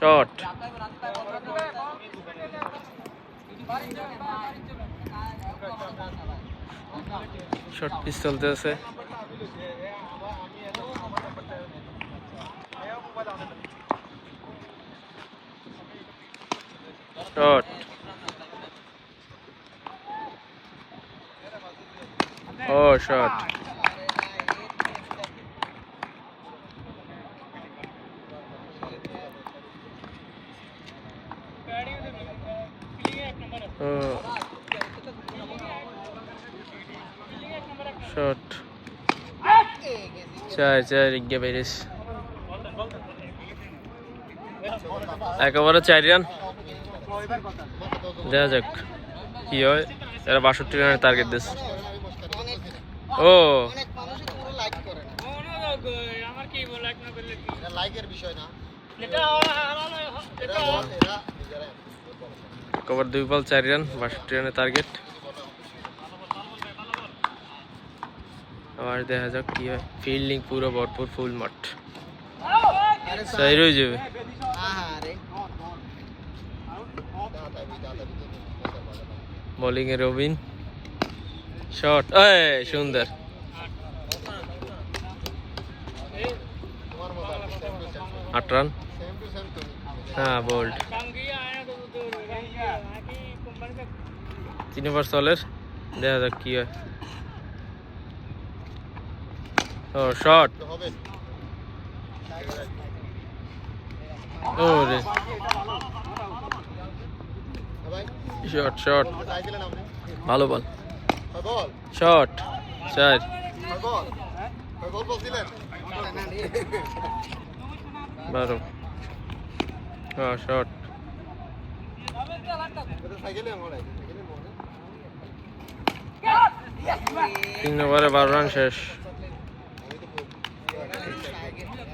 Shot. Short piece চলতে আছে। Shot. ও শট। শট চার চার এগিয়ে বেরিস একেবারে চার রান দেখা যাক কি হয় এরা বাষট্টি রানের টার্গেট দিচ্ছে ও লাইকের বিষয় না কভার দুই বল, চার রান, বাষট্টি রানের টার্গেট আবার দেখা যাক কি হয়। ফিল্ডিং পুরো ভরপুর ফুল মাঠ। বোলিং এ রবিন। শট সুন্দর। আট রান। হ্যাঁ বোল্ড তিন ওভার চলের দেখা যাক কি হয়। ও শট ও রে। শট শট ভালো বল শট চার। বারো। শট তিন ওভারে বারো রান শেষ।